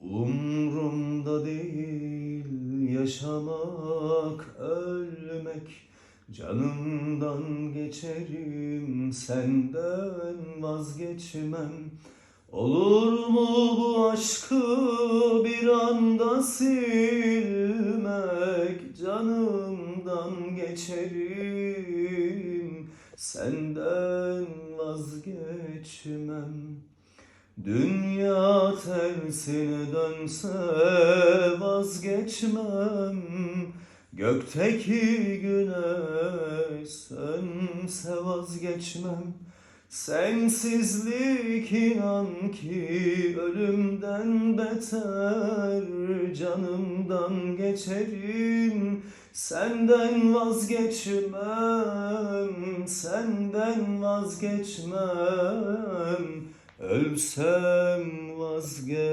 Umrumda değil yaşamak, ölmek. Canımdan geçerim, senden vazgeçmem. Olur mu bu aşkı bir anda silmek? Canımdan geçerim, senden vazgeçmem Dünya tersine dönse vazgeçmem. Gökteki güneş sönse vazgeçmem. Sensizlik inan ki ölümden beter Canımdan geçerim. Senden vazgeçmem Senden vazgeçmem Ölsem vazgeçmem